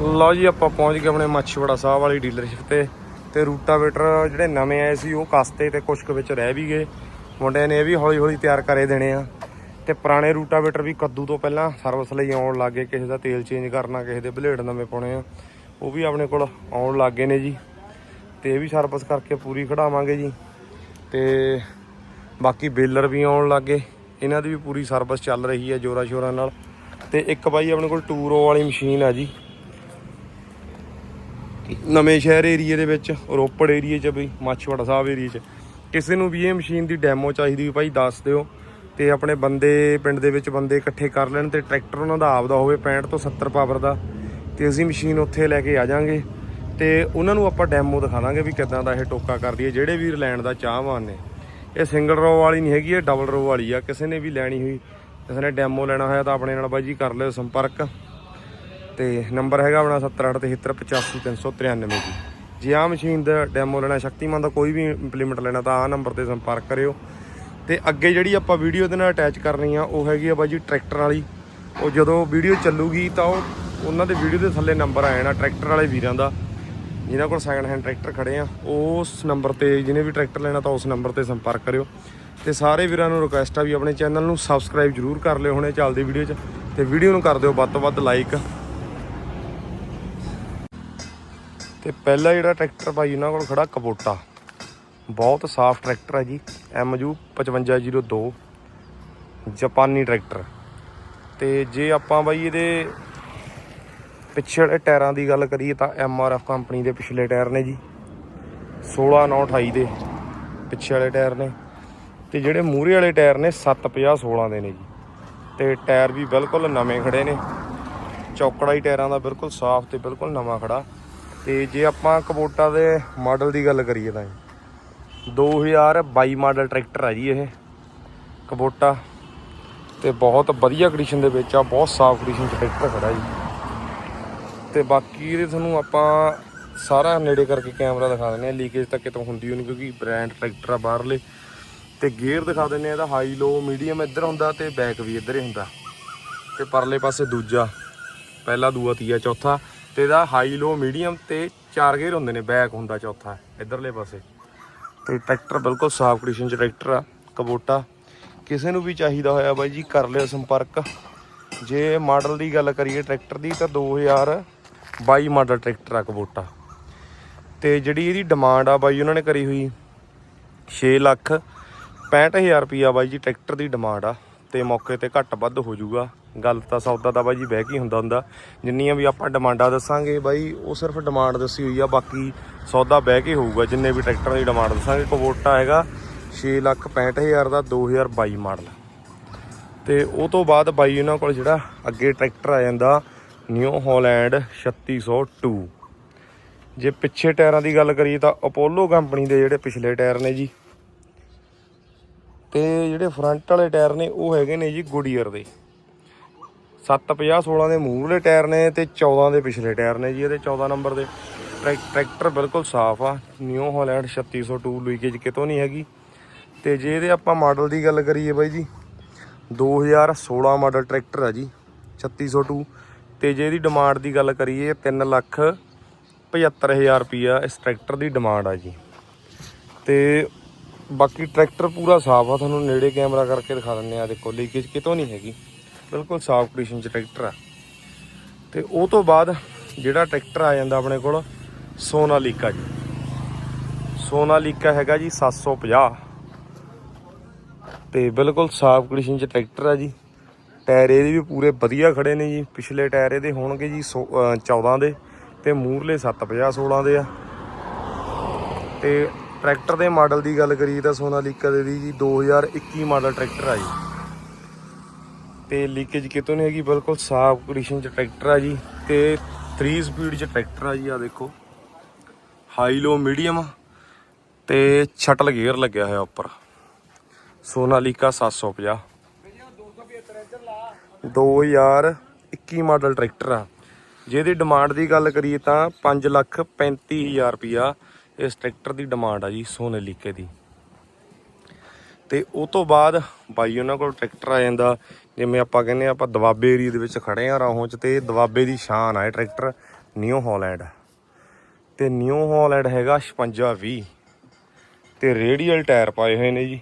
ਲਓ ਜੀ, ਆਪਾਂ ਪਹੁੰਚ ਗਏ ਆਪਣੇ ਮੱਛੀਵਾੜਾ ਸਾਹਿਬ ਵਾਲੀ ਡੀਲਰਸ਼ਿਪ ਤੇ ਤੇ ਰੂਟਾਵੇਟਰ ਜਿਹੜੇ ਨਵੇਂ ਆਏ ਸੀ, ਉਹ ਕਸਤੇ ਤੇ ਕੁਛ ਕੁ ਵਿੱਚ ਰਹਿ ਵੀ ਗਏ। ਮੁੰਡਿਆਂ ਨੇ ਇਹ ਵੀ ਹੌਲੀ ਹੌਲੀ ਤਿਆਰ ਕਰੇ ਦੇਣੇ ਆ। ਤੇ ਪੁਰਾਣੇ ਰੂਟਾਵੇਟਰ ਵੀ ਕੱਦੂ ਤੋਂ ਪਹਿਲਾਂ ਸਰਵਿਸ ਲਈ ਆਉਣ ਲੱਗੇ ਕਿਸੇ ਦਾ ਤੇਲ ਚੇਂਜ ਕਰਨਾ, ਕਿਸੇ ਦੇ ਬਲੇਡ ਨਵੇਂ ਪਾਉਣੇ ਆ। ਉਹ ਵੀ ਆਪਣੇ ਕੋਲ ਆਉਣ ਲੱਗੇ ਨੇ ਜੀ। ਤੇ ਇਹ ਵੀ ਸਰਵਿਸ ਕਰਕੇ ਪੂਰੀ ਖੜਾਵਾਂਗੇ ਜੀ। ਤੇ ਬਾਕੀ ਬੇਲਰ ਵੀ ਆਉਣ ਲੱਗੇ ਇਹਨਾਂ ਦੀ ਵੀ ਪੂਰੀ ਸਰਵਿਸ ਚੱਲ ਰਹੀ ਹੈ ਜੋਰਾ ਸ਼ੋਰਾਂ ਨਾਲ। ਤੇ ਇੱਕ ਬਾਈ ਆਪਣੇ ਕੋਲ ਟੂਰੋ ਵਾਲੀ ਮਸ਼ੀਨ ਆ ਜੀ। ਨਵੇਂ ਸ਼ਹਿਰ ਏਰੀਏ ਦੇ ਵਿੱਚ, ਰੋਪੜ ਏਰੀਏ 'ਚ ਬਈ ਮਾਛੀਵਾੜਾ ਸਾਹਿਬ ਏਰੀਏ 'ਚ। ਕਿਸੇ ਨੂੰ ਵੀ ਇਹ ਮਸ਼ੀਨ ਦੀ ਡੈਮੋ ਚਾਹੀਦੀ ਵੀ ਭਾਈ, ਦੱਸ ਦਿਓ। ਤੇ ਆਪਣੇ ਬੰਦੇ, ਪਿੰਡ ਦੇ ਵਿੱਚ ਬੰਦੇ ਇਕੱਠੇ ਕਰ ਲੈਣ ਤੇ ਟਰੈਕਟਰ ਉਹਨਾਂ ਦਾ ਆਪਦਾ ਹੋਵੇ 65 ਤੋਂ 70 ਪਾਵਰ ਦਾ। ਤੇ ਅਸੀਂ ਮਸ਼ੀਨ ਉੱਥੇ ਲੈ ਕੇ ਆ ਜਾਾਂਗੇ। ਤੇ ਉਹਨਾਂ ਨੂੰ ਆਪਾਂ ਡੈਮੋ ਦਿਖਾਵਾਂਗੇ ਵੀ ਕਿੱਦਾਂ ਦਾ ਇਹ ਟੋਕਾ ਕਰਦੀ ਹੈ। ਜਿਹੜੇ ਵੀਰ ਲੈਣ ਦਾ ਚਾਹਵਾਨ ਨੇ, ਇਹ ਸਿੰਗਲ ਰੋ ਵਾਲੀ ਨਹੀਂ ਹੈਗੀ, ਇਹ ਡਬਲ ਰੋ ਵਾਲੀ ਆ। ਕਿਸੇ ਨੇ ਵੀ ਲੈਣੀ ਹੋਈ, ਕਿਸੇ ਨੇ ਡੈਮੋ ਲੈਣਾ ਹੋਇਆ ਤਾਂ ਆਪਣੇ ਨਾਲ ਬਾਈ ਜੀ ਕਰ ਲਿਓ ਸੰਪਰਕ। ਤੇ ਨੰਬਰ ਹੈਗਾ ਆਪਣਾ 7873855393 ਜੀ। ਜੇ ਆ ਮਸ਼ੀਨ ਦਾ ਡੈਮੋ ਲੈਣਾ, ਸ਼ਕਤੀਮਾਨ ਦਾ ਕੋਈ ਵੀ ਇੰਪਲੀਮੈਂਟ ਲੈਣਾ, ਤਾਂ ਆ ਨੰਬਰ ਤੇ ਸੰਪਰਕ ਕਰਿਓ। ਤੇ ਅੱਗੇ ਜਿਹੜੀ ਆਪਾਂ ਵੀਡੀਓ ਦੇ ਨਾਲ ਅਟੈਚ ਕਰਨੀ ਆ, ਉਹ ਹੈਗੀ ਆ ਬਾਈ ਜੀ ਟਰੈਕਟਰ ਵਾਲੀ। ਉਹ ਜਦੋਂ ਵੀਡੀਓ ਚੱਲੂਗੀ ਤਾਂ ਉਹ ਉਹਨਾਂ ਦੇ ਵੀਡੀਓ ਦੇ ਥੱਲੇ ਨੰਬਰ ਆ ਜਾਣਾ ਟਰੈਕਟਰ ਵਾਲੇ ਵੀਰਾਂ ਦਾ। ਜਿਹਨਾਂ ਕੋਲ ਸੈਕੰਡ ਹੈਂਡ ਟਰੈਕਟਰ ਖੜੇ ਆ, ਉਸ ਨੰਬਰ ਤੇ, ਜਿਹਨੇ ਵੀ ਟਰੈਕਟਰ ਲੈਣਾ ਤਾਂ ਉਸ ਨੰਬਰ ਤੇ ਸੰਪਰਕ ਕਰਿਓ। ਤੇ ਸਾਰੇ ਵੀਰਾਂ ਨੂੰ ਰਿਕੁਐਸਟ ਆ ਵੀ ਆਪਣੇ ਚੈਨਲ ਨੂੰ ਸਬਸਕ੍ਰਾਈਬ ਜਰੂਰ ਕਰ ਲਿਓ ਹੁਣੇ ਚੱਲਦੀ ਵੀਡੀਓ 'ਚ। ਤੇ ਵੀਡੀਓ ਨੂੰ ਕਰ ਦਿਓ ਵੱਧ ਤੋਂ ਵੱਧ ਲਾਈਕ ਤੇ ਪਹਿਲਾ ਜਿਹੜਾ ਟਰੈਕਟਰ ਭਾਈ ਉਹਨਾਂ ਕੋਲ ਖੜਾ ਕਬੋਟਾ। ਬਹੁਤ ਸਾਫ਼ ਟਰੈਕਟਰ ਹੈ ਜੀ MU 5502 ਜਾਪਾਨੀ ਟਰੈਕਟਰ। ਤੇ ਜੇ ਆਪਾਂ ਬਾਈ ਇਹਦੇ ਪਿਛਲੇ ਟਾਇਰਾਂ ਦੀ ਗੱਲ ਕਰੀਏ ਤਾਂ MRF ਕੰਪਨੀ ਦੇ ਪਿਛਲੇ ਟਾਇਰ ਨੇ ਜੀ 16 9 28 ਦੇ ਪਿੱਛੇ ਵਾਲੇ ਟਾਇਰ ਨੇ। ਤੇ ਜਿਹੜੇ ਮੂਹਰੇ ਵਾਲੇ ਟਾਇਰ ਨੇ 750 16 ਦੇ ਨੇ ਜੀ। ਤੇ ਟਾਇਰ ਵੀ ਬਿਲਕੁਲ ਨਵੇਂ ਖੜੇ ਨੇ। ਚੌਕੜਾ ਹੀ ਟਾਇਰਾਂ ਦਾ ਬਿਲਕੁਲ ਸਾਫ਼ ਤੇ ਬਿਲਕੁਲ ਨਵਾਂ ਖੜਾ। ਤੇ ਜੇ ਆਪਾਂ ਕਬੋਟਾ ਦੇ ਮਾਡਲ ਦੀ ਗੱਲ ਕਰੀਏ ਤਾਂ ਜੀ 2022 ਮਾਡਲ ਟਰੈਕਟਰ ਆ ਜੀ ਇਹ ਕਬੋਟਾ ਤੇ ਬਹੁਤ ਵਧੀਆ ਕੰਡੀਸ਼ਨ ਦੇ ਵਿੱਚ ਆ, ਬਹੁਤ ਸਾਫ਼ ਕੰਡੀਸ਼ਨ ਚ ਟਰੈਕਟਰ ਖੜਾ ਜੀ। ਤੇ ਬਾਕੀ ਇਹਦੇ ਤੁਹਾਨੂੰ ਆਪਾਂ ਸਾਰਾ ਨੇੜੇ ਕਰਕੇ ਕੈਮਰਾ ਦਿਖਾ ਦਿੰਦੇ ਆ ਲੀਕੇਜ ਤਾਂ ਕਿਤੋਂ ਹੁੰਦੀ ਨਹੀਂ ਕਿਉਂਕਿ ਬ੍ਰਾਂਡ ਟਰੈਕਟਰ ਆ ਬਾਹਰਲੇ। ਤੇ ਗੇਅਰ ਦਿਖਾ ਦਿੰਦੇ ਆ ਇਹਦਾ ਹਾਈ ਲੋ ਮੀਡੀਅਮ ਇੱਧਰ ਹੁੰਦਾ ਤੇ ਬੈਕ ਵੀ ਇੱਧਰ ਹੀ ਹੁੰਦਾ। ਤੇ ਪਰਲੇ ਪਾਸੇ ਦੂਜਾ, ਪਹਿਲਾ, ਦੂਆ, ਤੀਆ, ਚੌਥਾ। ਤੇ ਇਹਦਾ ਹਾਈ ਲੋ ਮੀਡੀਅਮ ਤੇ ਚਾਰ ਗੇਅਰ ਹੁੰਦੇ ਨੇ ਬੈਕ ਹੁੰਦਾ ਚੌਥਾ, ਇਧਰਲੇ ਪਾਸੇ। ਤੇ ਟਰੈਕਟਰ ਬਿਲਕੁਲ ਸਾਫ਼ ਕੰਡੀਸ਼ਨ ਚ ਟਰੈਕਟਰ ਆ, ਕਬੋਟਾ। ਕਿਸੇ ਨੂੰ ਵੀ ਚਾਹੀਦਾ ਹੋਇਆ ਬਾਈ ਜੀ, ਕਰ ਲਿਓ ਸੰਪਰਕ। ਜੇ ਮਾਡਲ ਦੀ ਗੱਲ ਕਰੀਏ ਟਰੈਕਟਰ ਦੀ, ਤਾਂ 2022 ਮਾਡਲ ਟਰੈਕਟਰ ਆ ਕਬੋਟਾ। ਤੇ ਜਿਹੜੀ ਇਹਦੀ ਡਿਮਾਂਡ ਆ ਬਾਈ, ਉਹਨਾਂ ਨੇ ਕਰੀ ਹੋਈ 6 ਲੱਖ 65000 ਰੁਪਿਆ ਬਾਈ ਜੀ ਟਰੈਕਟਰ ਦੀ ਡਿਮਾਂਡ ਆ। ਤੇ ਮੌਕੇ ਤੇ ਘੱਟ ਵੱਧ ਹੋ ਜਾਊਗਾ। ਗੱਲ ਤਾਂ ਸੌਦਾ ਦਾ ਬਾਈ ਜੀ ਬਹਿ ਕੇ ਹੀ ਹੁੰਦਾ ਹੁੰਦਾ। ਜਿੰਨੀਆਂ ਵੀ ਆਪਾਂ ਡਿਮਾਂਡਾਂ ਦੱਸਾਂਗੇ ਬਾਈ, ਉਹ ਸਿਰਫ ਡਿਮਾਂਡ ਦੱਸੀ ਹੋਈ ਆ, ਬਾਕੀ ਸੌਦਾ ਬਹਿ ਕੇ ਹੋਊਗਾ। ਜਿੰਨੇ ਵੀ ਟਰੈਕਟਰਾਂ ਦੀ ਡਿਮਾਂਡ ਦੱਸਾਂਗੇ ਕਵੋਟਾ ਹੈਗਾ 6 ਲੱਖ 65000 ਦਾ 2022 ਮਾਡਲ। ਤੇ ਉਹ ਤੋਂ ਬਾਅਦ ਬਾਈ ਉਹਨਾਂ ਕੋਲ ਜਿਹੜਾ ਅੱਗੇ ਟਰੈਕਟਰ ਆ ਜਾਂਦਾ ਨਿਊ ਹਾਲੈਂਡ 3602 ਜੇ ਪਿੱਛੇ ਟਾਇਰਾਂ ਦੀ ਗੱਲ ਕਰੀਏ ਤਾਂ ਅਪੋਲੋ ਕੰਪਨੀ ਦੇ ਜਿਹੜੇ ਪਿਛਲੇ ਟਾਇਰ ਨੇ ਜੀ ਤੇ ਜਿਹੜੇ ਫਰੰਟ ਵਾਲੇ ਟਾਇਰ ਨੇ, ਉਹ ਹੈਗੇ ਨੇ ਜੀ ਗੁਡੀਅਰ ਦੇ। 750 16 ਦੇ ਮੂਹਰਲੇ ਟਾਇਰ ਨੇ ਤੇ 14 ਦੇ ਪਿਛਲੇ ਟਾਇਰ ਨੇ ਜੀ ਇਹਦੇ 14 ਨੰਬਰ ਦੇ। ਟਰੈਕ- ਟਰੈਕਟਰ ਬਿਲਕੁਲ ਸਾਫ਼ ਆ, ਨਿਊ ਹਾਲੈਂਡ 3602 ਲੀਕੇਜ ਕਿਤੋਂ ਨਹੀਂ ਹੈਗੀ। ਤੇ ਜੇ ਇਹਦੇ ਆਪਾਂ ਮਾਡਲ ਦੀ ਗੱਲ ਕਰੀਏ ਬਾਈ ਜੀ 2016 ਮਾਡਲ ਟਰੈਕਟਰ ਆ ਜੀ 3602 ਤੇ ਜੇ ਇਹਦੀ ਡਿਮਾਂਡ ਦੀ ਗੱਲ ਕਰੀਏ 3 ਲੱਖ 75000 ਰੁਪਿਆ ਇਸ ਟਰੈਕਟਰ ਦੀ ਡਿਮਾਂਡ ਆ ਜੀ। ਤੇ ਬਾਕੀ ਟਰੈਕਟਰ ਪੂਰਾ ਸਾਫ਼ ਆ, ਤੁਹਾਨੂੰ ਨੇੜੇ ਕੈਮਰਾ ਕਰਕੇ ਦਿਖਾ ਦਿੰਨੇ ਆ। ਦੇਖੋ ਲੀਕੇਜ ਕਿਤੋਂ ਨਹੀਂ ਹੈਗੀ। ਬਿਲਕੁਲ ਸਾਫ਼ ਕੰਡੀਸ਼ਨ ਚ ਟਰੈਕਟਰ ਆ। ਤੇ ਉਹ ਤੋਂ ਬਾਅਦ ਜਿਹੜਾ ਟਰੈਕਟਰ ਆ ਜਾਂਦਾ ਆਪਣੇ ਕੋਲ ਸੋਨਾਲੀਕਾ ਜੀ। ਸੋਨਾਲੀਕਾ ਹੈਗਾ ਜੀ 750 ਤੇ ਬਿਲਕੁਲ ਸਾਫ਼ ਕੰਡੀਸ਼ਨ ਚ ਟਰੈਕਟਰ ਆ ਜੀ। ਟਾਇਰ ਇਹਦੇ ਵੀ ਪੂਰੇ ਵਧੀਆ ਖੜੇ ਨੇ ਜੀ। ਪਿਛਲੇ ਟਾਇਰ ਇਹਦੇ ਹੋਣਗੇ ਜੀ ਸੌ- ਅਹ 14 ਦੇ ਤੇ ਮੂਹਰਲੇ 750 16 ਦੇ ਆ। ਤੇ ਟਰੈਕਟਰ ਦੇ ਮਾਡਲ ਦੀ ਗੱਲ ਕਰੀਏ ਤਾਂ ਸੋਨਾਲੀਕਾ ਦੇ ਦੀ ਜੀ 2021 ਮਾਡਲ ਟਰੈਕਟਰ ਆ ਜੀ। ਤੇ ਲੀਕੇਜ ਕਿਤੋਂ ਨਹੀਂ ਹੈਗੀ, ਬਿਲਕੁਲ ਸਾਫ਼ ਕੰਡੀਸ਼ਨ ਚ ਟਰੈਕਟਰ ਆ ਜੀ ਤੇ 3 ਸਪੀਡ ਚ ਟਰੈਕਟਰ ਆ ਜੀ ਆ ਦੇਖੋ। ਹਾਈ ਲੋ ਮੀਡੀਅਮ ਤੇ ਸ਼ਟਲ ਗੇਅਰ ਲੱਗਿਆ ਹੋਇਆ ਉੱਪਰ। ਸੋਨਾਲੀਕਾ 750 2021 ਮਾਡਲ ਟਰੈਕਟਰ ਆ। ਜਿਹਦੀ ਡਿਮਾਂਡ ਦੀ ਗੱਲ ਕਰੀਏ ਤਾਂ 5 ਲੱਖ 35000 ਰੁਪਿਆ ਇਸ ਟਰੈਕਟਰ ਦੀ ਡਿਮਾਂਡ ਆ ਜੀ ਸੋਨਾਲੀਕੇ ਦੀ। ਤੇ ਉਹ ਤੋਂ ਬਾਅਦ ਬਾਈ ਉਹਨਾਂ ਕੋਲ ਟਰੈਕਟਰ ਆ ਜਾਂਦਾ, ਜਿਵੇਂ ਆਪਾਂ ਕਹਿੰਦੇ ਆ ਆਪਾਂ ਦਵਾਬੇ ਏਰੀਆ ਦੇ ਵਿੱਚ ਖੜੇ ਆ ਰਾਹੋਂ ਚ ਤੇ ਦਵਾਬੇ ਦੀ ਸ਼ਾਨ ਆ ਇਹ ਟਰੈਕਟਰ, ਨਿਊ ਹਾਲੈਂਡ। ਤੇ ਨਿਊ ਹਾਲੈਂਡ ਹੈਗਾ 5620 ਤੇ ਰੇਡੀਅਲ ਟਾਇਰ ਪਾਏ ਹੋਏ ਨੇ ਜੀ।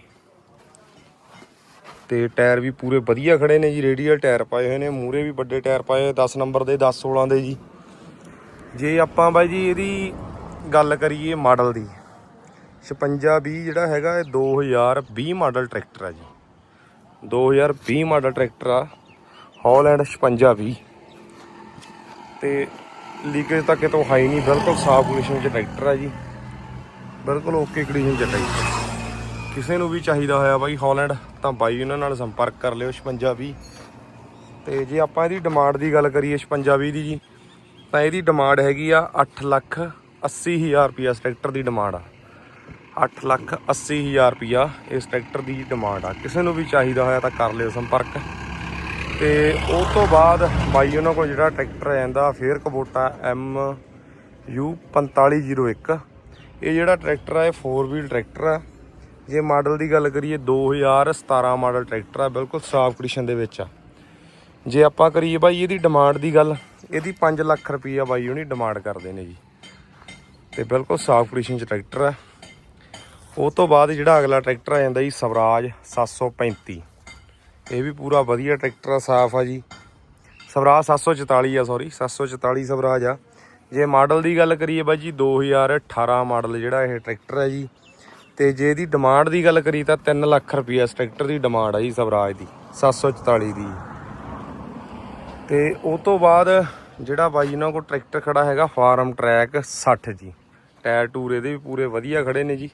ਤੇ ਟਾਇਰ ਵੀ ਪੂਰੇ ਵਧੀਆ ਖੜੇ ਨੇ ਜੀ, ਰੇਡੀਅਲ ਟਾਇਰ ਪਾਏ ਹੋਏ ਨੇ ਮੂਰੇ ਵੀ ਵੱਡੇ ਟਾਇਰ ਪਾਏ ਹੋਏ 10 ਨੰਬਰ ਦੇ 10 16 ਦੇ ਜੀ। ਜੇ ਆਪਾਂ ਬਾਈ ਜੀ ਇਹਦੀ ਗੱਲ ਕਰੀਏ ਮਾਡਲ ਦੀ। 5620 ਜਿਹੜਾ ਹੈਗਾ ਇਹ 2020 ਮਾਡਲ ਟਰੈਕਟਰ ਆ ਜੀ। 2020 ਮਾਡਲ ਟਰੈਕਟਰ ਆ ਹਾਲੈਂਡ 5620 ਤੇ ਲੀਕੇਜ ਤਾਂ ਕਿਤੋਂ ਹਾਈ ਨਹੀਂ, ਬਿਲਕੁਲ ਸਾਫ਼ ਕੰਡੀਸ਼ਨ 'ਚ ਟਰੈਕਟਰ ਆ ਜੀ। ਬਿਲਕੁਲ ਓਕੇ ਕੰਡੀਸ਼ਨ 'ਚ ਟਰੈਕਟਰ ਕਿਸੇ ਨੂੰ ਵੀ ਚਾਹੀਦਾ ਹੋਇਆ ਬਾਈ ਹਾਲੈਂਡ ਤਾਂ ਬਾਈ ਉਹਨਾਂ ਨਾਲ ਸੰਪਰਕ ਕਰ ਲਿਓ 5620 ਤੇ ਜੇ ਆਪਾਂ ਇਹਦੀ ਡਿਮਾਂਡ ਦੀ ਗੱਲ ਕਰੀਏ 5620 ਦੀ ਜੀ, ਤਾਂ ਇਹਦੀ ਡਿਮਾਂਡ ਹੈਗੀ ਆ 8 ਲੱਖ 80 ਹਜ਼ਾਰ ਰੁਪਿਆ ਇਸ ਟਰੈਕਟਰ ਦੀ ਡਿਮਾਂਡ ਆ। 8 ਲੱਖ 80 ਹਜ਼ਾਰ ਰੁਪਿਆ ਇਸ ਟਰੈਕਟਰ ਦੀ ਡਿਮਾਂਡ ਆ। ਕਿਸੇ ਨੂੰ ਵੀ ਚਾਹੀਦਾ ਹੋਇਆ ਤਾਂ ਕਰ ਲਿਓ ਸੰਪਰਕ। ਤੇ ਉਸ ਤੋਂ ਬਾਅਦ ਬਾਈ ਉਹਨਾਂ ਕੋਲ ਜਿਹੜਾ ਟਰੈਕਟਰ ਜਾਂਦਾ, ਫੇਰ ਕਬੋਟਾ M U 4501 ਇਹ ਜਿਹੜਾ ਟਰੈਕਟਰ ਆ, ਇਹ 4 ਵੀਲ ਟਰੈਕਟਰ ਆ। ਜੇ ਮਾਡਲ ਦੀ ਗੱਲ ਕਰੀਏ 2017 ਮਾਡਲ ਟਰੈਕਟਰ ਆ, ਬਿਲਕੁਲ ਸਾਫ਼ ਕੰਡੀਸ਼ਨ ਦੇ ਵਿੱਚ ਆ। ਜੇ ਆਪਾਂ ਕਰੀਏ ਬਾਈ, ਇਹਦੀ ਡਿਮਾਂਡ ਦੀ ਗੱਲ, ਇਹਦੀ 5 ਲੱਖ ਰੁਪਈਆ ਬਾਈ ਉਹਨੀ ਡਿਮਾਂਡ ਕਰਦੇ ਨੇ ਜੀ। ਤੇ ਬਿਲਕੁਲ ਸਾਫ਼ ਕੰਡੀਸ਼ਨ ਚ ਟਰੈਕਟਰ ਆ। ਉਹ ਤੋਂ ਬਾਅਦ ਜਿਹੜਾ ਅਗਲਾ ਟਰੈਕਟਰ ਆ ਜਾਂਦਾ ਜੀ, ਸਵਰਾਜ 735 ਇਹ ਵੀ ਪੂਰਾ ਵਧੀਆ ਟਰੈਕਟਰ ਆ, ਸਾਫ਼ ਆ ਜੀ। ਸਵਰਾਜ 744 ਆ ਸੌਰੀ 744 ਸਵਰਾਜ ਆ। ਜੇ ਮਾਡਲ ਦੀ ਗੱਲ ਕਰੀਏ ਬਾਈ ਜੀ 2018 ਮਾਡਲ ਜਿਹੜਾ ਇਹ ਟਰੈਕਟਰ ਹੈ ਜੀ। ਤੇ ਜੇ ਇਹਦੀ ਡਿਮਾਂਡ ਦੀ ਗੱਲ ਕਰੀ ਤਾਂ 3 ਲੱਖ ਰੁਪਈਆ ਇਸ ਟਰੈਕਟਰ ਦੀ ਡਿਮਾਂਡ ਆ ਜੀ, ਸਵਰਾਜ ਦੀ 744 ਦੀ। ਤੇ ਉਹ ਤੋਂ ਬਾਅਦ ਜਿਹੜਾ ਬਾਈ ਇਹਨਾਂ ਕੋਲ ਟਰੈਕਟਰ ਖੜਾ ਹੈਗਾ, ਫਾਰਮ ਟਰੈਕ 60 ਜੀ। ਟਾਇਰ ਟੂਰ ਇਹਦੇ ਵੀ ਪੂਰੇ ਵਧੀਆ ਖੜੇ ਨੇ ਜੀ।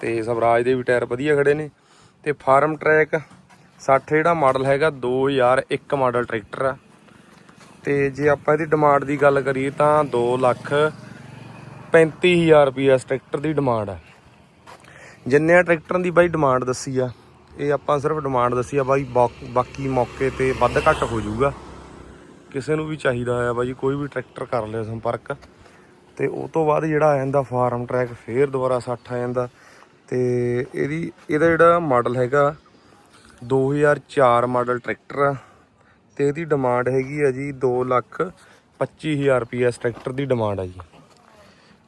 ਤੇ ਸਵਰਾਜ ਦੇ ਵੀ ਟਾਇਰ ਵਧੀਆ ਖੜੇ ਨੇ। ਤੇ ਫਾਰਮ ਟਰੈਕ 60 ਜਿਹੜਾ ਮਾਡਲ ਹੈਗਾ 2001 ਮਾਡਲ ਟਰੈਕਟਰ ਆ। ਤੇ ਜੇ ਆਪਾਂ ਇਹਦੀ ਡਿਮਾਂਡ ਦੀ ਗੱਲ ਕਰੀਏ ਤਾਂ 2 ਲੱਖ 35000 ਰੁਪਏ ਇਸ ਟਰੈਕਟਰ ਦੀ ਡਿਮਾਂਡ ਆ। ਜਿੰਨੇ ਟਰੈਕਟਰਾਂ ਦੀ ਬਾਈ ਡਿਮਾਂਡ ਦੱਸੀ ਆ, ਇਹ ਆਪਾਂ ਸਿਰਫ ਡਿਮਾਂਡ ਦੱਸੀ ਆ ਬਾਈ ਬਾਕ- ਬਾਕੀ ਮੌਕੇ ਤੇ ਵੱਧ ਘੱਟ ਹੋ ਜਾਊਗਾ। ਕਿਸੇ ਨੂੰ ਵੀ ਚਾਹੀਦਾ ਆ ਬਾਈ, ਕੋਈ ਵੀ ਟਰੈਕਟਰ ਕਰ ਲਿਓ ਸੰਪਰਕ। ਤੇ ਉਹ ਤੋਂ ਬਾਅਦ ਜਿਹੜਾ ਆ ਜਾਂਦਾ ਫਾਰਮ ਟਰੈਕ, ਫੇਰ ਦੁਬਾਰਾ 60 ਆ ਜਾਂਦਾ। ਤੇ ਇਹਦੀ, ਇਹਦਾ ਜਿਹੜਾ ਮਾਡਲ ਹੈਗਾ 2004 ਮਾਡਲ ਟਰੈਕਟਰ ਆ। ਤੇ ਇਹਦੀ ਡਿਮਾਂਡ ਹੈਗੀ ਆ ਜੀ 2 ਲੱਖ 25000 ਰੁਪਏ ਇਸ ਟਰੈਕਟਰ ਦੀ ਡਿਮਾਂਡ ਆ ਜੀ।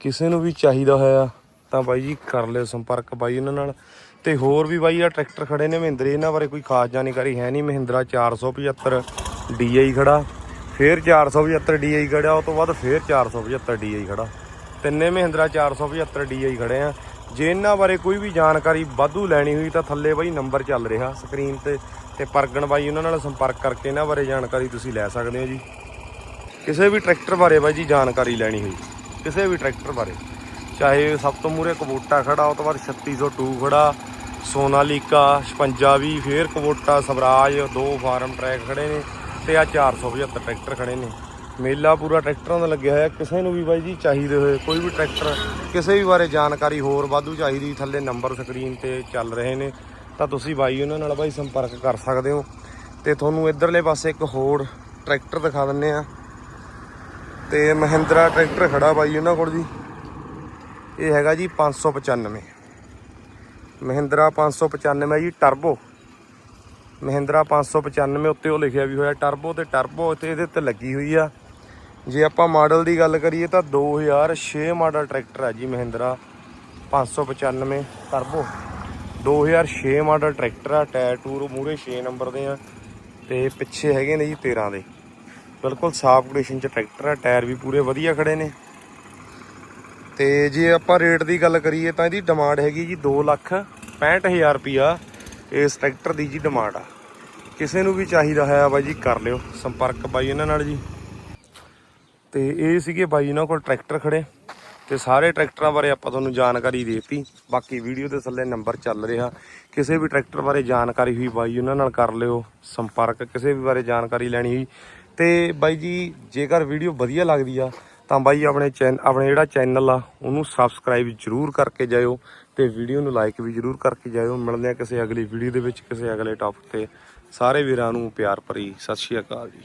ਕਿਸੇ ਨੂੰ ਵੀ ਚਾਹੀਦਾ ਹੋਇਆ ਤਾਂ ਬਾਈ ਜੀ ਕਰ ਲਿਓ ਸੰਪਰਕ ਬਾਈ ਇਹਨਾਂ ਨਾਲ। ਤੇ ਹੋਰ ਵੀ ਬਾਈ ਆ ਟਰੈਕਟਰ ਖੜੇ ਨੇ ਮਹਿੰਦਰੇ, ਇਹਨਾਂ ਬਾਰੇ ਕੋਈ ਖਾਸ ਜਾਣਕਾਰੀ ਹੈ ਨਹੀਂ। ਮਹਿੰਦਰਾ 475 DI ਖੜਾ। ਫੇਰ 475 DI ਖੜਾ ਉਸ ਤੋਂ ਬਾਅਦ ਫੇਰ 475 DI ਖੜਾ। ਤਿੰਨੇ ਮਹਿੰਦਰਾ 475 DI ਖੜੇ ਆ। ਜੇ ਇਹਨਾਂ ਬਾਰੇ ਕੋਈ ਵੀ ਜਾਣਕਾਰੀ ਵਾਧੂ ਲੈਣੀ ਹੋਈ ਤਾਂ ਥੱਲੇ ਬਾਈ ਨੰਬਰ ਚੱਲ ਰਿਹਾ ਸਕਰੀਨ ਤੇ ਤੇ ਪਰਗਣ ਬਾਈ ਉਹਨਾਂ ਨਾਲ ਸੰਪਰਕ ਕਰਕੇ ਇਹਨਾਂ ਬਾਰੇ ਜਾਣਕਾਰੀ ਤੁਸੀਂ ਲੈ ਸਕਦੇ ਹੋ ਜੀ। ਕਿਸੇ ਵੀ ਟਰੈਕਟਰ ਬਾਰੇ ਬਾਈ ਜੀ ਜਾਣਕਾਰੀ ਲੈਣੀ ਹੋਈ। ਕਿਸੇ ਵੀ ਟਰੈਕਟਰ ਬਾਰੇ। ਚਾਹੇ ਸਭ ਤੋਂ ਮੂਰੇ ਕਬੋਟਾ ਖੜਾ, ਉਹ ਤੋਂ ਬਾਅਦ 3602 ਖੜਾ, ਸੋਨਾਲੀਕਾ 5620 ਫੇਰ ਕਬੋਟਾ ਸਵਰਾਜ, ਦੋ ਫਾਰਮ ਟਰੈਕ ਖੜੇ ਨੇ। ਤੇ ਆ 475 ਟਰੈਕਟਰ ਖੜੇ ਨੇ। ਮੇਲਾ ਪੂਰਾ ਟਰੈਕਟਰਾਂ ਦਾ ਲੱਗਿਆ ਹੋਇਆ। ਕਿਸੇ ਨੂੰ ਵੀ ਬਾਈ ਜੀ ਚਾਹੀਦੇ ਹੋਏ ਕੋਈ ਵੀ ਟਰੈਕਟਰ, ਕਿਸੇ ਵੀ ਬਾਰੇ ਜਾਣਕਾਰੀ ਹੋਰ ਵਾਧੂ ਚਾਹੀਦੀ, ਥੱਲੇ ਨੰਬਰ ਸਕਰੀਨ ਤੇ ਚੱਲ ਰਹੇ ਨੇ। ਤਾਂ ਤੁਸੀਂ ਬਾਈ ਉਹਨਾਂ ਨਾਲ ਬਾਈ ਸੰਪਰਕ ਕਰ ਸਕਦੇ ਹੋ। ਤੇ ਤੁਹਾਨੂੰ ਇਧਰਲੇ ਪਾਸੇ ਇੱਕ ਹੋਰ ਟਰੈਕਟਰ ਦਿਖਾ ਦਿੰਨੇ ਆ। ਤੇ ਮਹਿੰਦਰਾ ਟਰੈਕਟਰ ਖੜਾ ਬਾਈ ਉਹਨਾਂ ਕੋਲ ਜੀ। ਇਹ ਹੈਗਾ ਜੀ 595 ਮਹਿੰਦਰਾ 595 ਹੈ ਜੀ ਟਰਬੋ ਮਹਿੰਦਰਾ 595 ਉੱਤੇ ਉਹ ਲਿਖਿਆ ਵੀ ਹੋਇਆ ਟਰਬੋ ਤੇ ਟਰਬੋ ਤੇ ਇਹਦੇ ਉੱਤੇ ਲੱਗੀ ਹੋਈ ਆ। ਜੇ ਆਪਾਂ ਮਾਡਲ ਦੀ ਗੱਲ ਕਰੀਏ ਤਾਂ 2006 ਮਾਡਲ ਟਰੈਕਟਰ ਆ ਜੀ ਮਹਿੰਦਰਾ 595 ਟਰਬੋ 2006 ਮਾਡਲ ਟਰੈਕਟਰ ਆ ਟਾਇਰ ਟੂਰ ਮੂਰੇ 6 ਨੰਬਰ ਦੇ ਆ ਤੇ ਪਿੱਛੇ ਹੈਗੇ ਨੇ ਜੀ 13 ਦੇ। ਬਿਲਕੁਲ ਸਾਫ਼ ਕੰਡੀਸ਼ਨ ਚ ਟਰੈਕਟਰ ਆ ਟਾਇਰ ਵੀ ਪੂਰੇ ਵਧੀਆ ਖੜੇ ਨੇ। ਤੇ ਜੇ ਆਪਾਂ ਰੇਟ ਦੀ ਗੱਲ ਕਰੀਏ ਤਾਂ ਇਹਦੀ ਡਿਮਾਂਡ ਹੈਗੀ ਜੀ 2 ਲੱਖ 65000 ਰੁਪਿਆ ਇਸ ਟਰੈਕਟਰ ਦੀ ਜੀ ਡਿਮਾਂਡ ਆ। ਕਿਸੇ ਨੂੰ ਵੀ ਚਾਹੀਦਾ ਹੈ ਬਾਈ ਜੀ, ਕਰ ਲਿਓ ਸੰਪਰਕ ਬਾਈ ਇਹਨਾਂ ਨਾਲ ਜੀ। ਤੇ ਇਹ ਸੀਗੇ ਬਾਈ ਇਹਨਾਂ ਕੋਲ ਟਰੈਕਟਰ ਖੜੇ। ਤੇ ਸਾਰੇ ਟਰੈਕਟਰਾਂ ਬਾਰੇ ਆਪਾਂ ਤੁਹਾਨੂੰ ਜਾਣਕਾਰੀ ਦੇਤੀ। ਬਾਕੀ ਵੀਡੀਓ ਦੇ ਥੱਲੇ ਨੰਬਰ ਚੱਲ ਰਿਹਾ। ਕਿਸੇ ਵੀ ਟਰੈਕਟਰ ਬਾਰੇ ਜਾਣਕਾਰੀ ਹੋਈ ਬਾਈ ਉਹਨਾਂ ਨਾਲ ਕਰ ਲਿਓ ਸੰਪਰਕ। ਕਿਸੇ ਵੀ ਬਾਰੇ ਜਾਣਕਾਰੀ ਲੈਣੀ ਹੋਈ। ਤੇ ਬਾਈ ਜੀ, ਜੇਕਰ ਵੀਡੀਓ ਵਧੀਆ ਲੱਗਦੀ ਆ, ਤਾਂ ਬਾਈ ਆਪਣੇ ਚੈਨ, ਆਪਣੇ ਜਿਹੜਾ ਚੈਨਲ ਆ, ਉਹਨੂੰ ਸਬਸਕ੍ਰਾਈਬ ਜਰੂਰ ਕਰਕੇ ਜਾਇਓ। ਤੇ ਵੀਡੀਓ ਨੂੰ ਲਾਈਕ ਵੀ ਜਰੂਰ ਕਰਕੇ ਜਾਇਓ। ਮਿਲਦੇ ਆ ਕਿਸੇ ਅਗਲੀ ਵੀਡੀਓ ਦੇ ਵਿੱਚ, ਕਿਸੇ ਅਗਲੇ ਟੌਪਿਕ ਤੇ। ਸਾਰੇ ਵੀਰਾਂ ਨੂੰ ਪਿਆਰ ਭਰੀ ਸਤਿ ਸ਼੍ਰੀ ਅਕਾਲ ਜੀ।